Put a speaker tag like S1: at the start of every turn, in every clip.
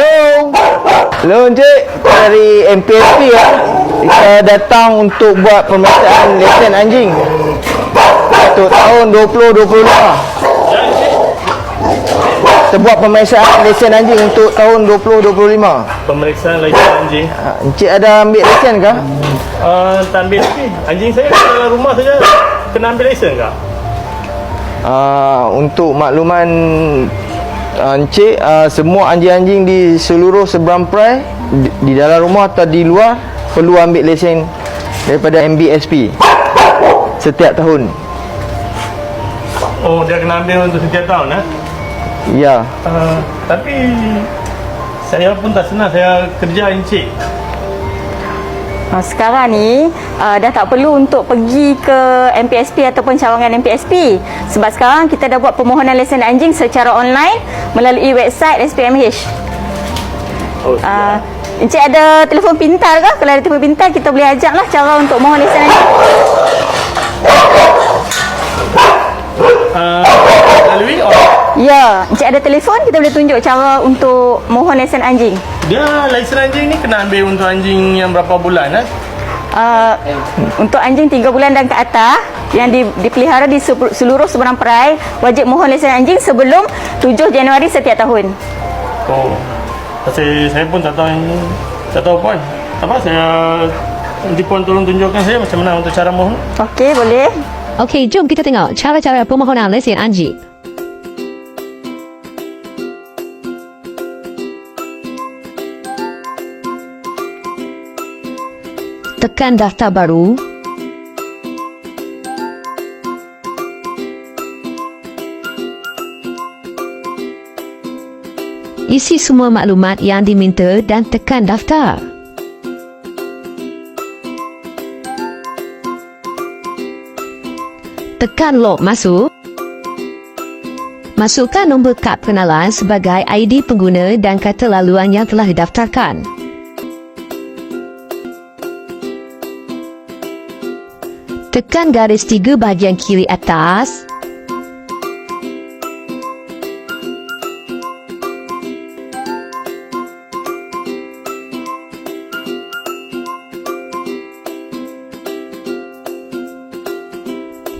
S1: Hello. Hello Encik. Dari MPSP ya. Kita datang untuk buat pemeriksaan lesen anjing. Untuk tahun 2025. Kita buat pemeriksaan lesen anjing untuk tahun 2025.
S2: Pemeriksaan lesen anjing.
S1: Ha, Encik ada ambil lesen kah?
S2: Uh, tak ambil lagi. Anjing saya dalam rumah saja. Kena ambil lesen kah?
S1: Uh, untuk makluman Encik, uh, semua anjing-anjing di seluruh seberang perai di, di dalam rumah atau di luar perlu ambil lesen daripada MBSP setiap tahun.
S2: Oh, dia kena ambil untuk setiap tahun eh?
S1: Ya.
S2: Uh, tapi saya pun tak senang saya kerja encik.
S3: Uh, sekarang ni uh, dah tak perlu untuk pergi ke MPSP ataupun cawangan MPSP sebab sekarang kita dah buat permohonan lesen anjing secara online melalui website SPMH.
S2: Oh,
S3: Uh, Encik ada telefon pintar ke? Kalau ada telefon pintar kita boleh ajak lah cara untuk mohon lesen anjing.
S2: uh, lalui oh,
S3: Ya, Encik ada telefon kita boleh tunjuk cara untuk mohon lesen anjing.
S2: dia lesen anjing ni kena ambil untuk anjing yang berapa bulan eh?
S3: Uh, untuk anjing 3 bulan dan ke atas yang di, dipelihara di se- seluruh seberang perai wajib mohon lesen anjing sebelum 7 Januari setiap tahun.
S2: Oh. Pasal saya pun tak tahu ini. Tak tahu puan. Tak apa saya nanti puan tolong tunjukkan saya macam mana untuk cara mohon.
S3: Okey, boleh.
S4: Okey, jom kita tengok cara-cara permohonan lesen anjing. Tekan daftar baru. Isi semua maklumat yang diminta dan tekan daftar. Tekan lock masuk. Masukkan nombor kad pengenalan sebagai ID pengguna dan kata laluan yang telah didaftarkan. Tekan garis tiga bahagian kiri atas.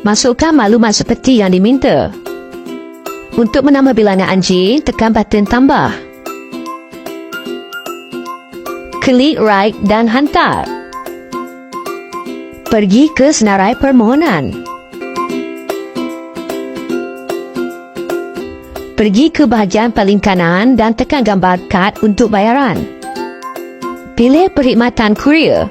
S4: Masukkan maklumat seperti yang diminta. Untuk menambah bilangan anjing, tekan button tambah. Klik right dan hantar. Pergi ke senarai permohonan. Pergi ke bahagian paling kanan dan tekan gambar kad untuk bayaran. Pilih perkhidmatan kurier.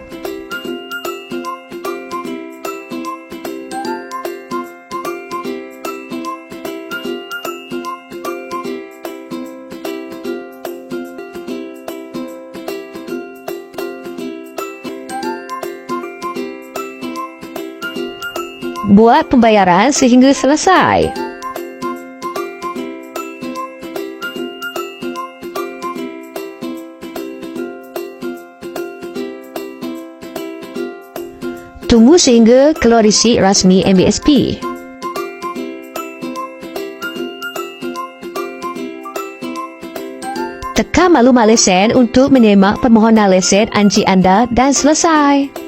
S4: Buat pembayaran sehingga selesai. Tunggu sehingga keluar risik rasmi MBSP. Tekan maklumat lesen untuk menyemak permohonan lesen anjing anda dan selesai.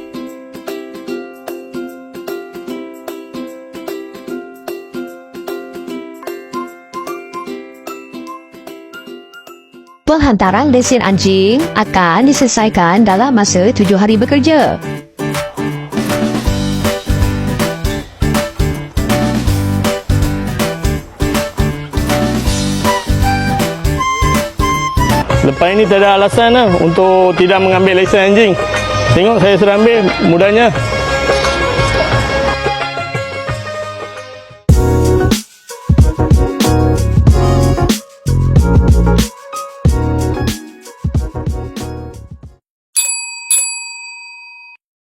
S4: Penghantaran lesen anjing akan diselesaikan dalam masa tujuh hari bekerja.
S2: Lepas ini tak ada alasan lah untuk tidak mengambil lesen anjing. Tengok saya sudah ambil mudahnya.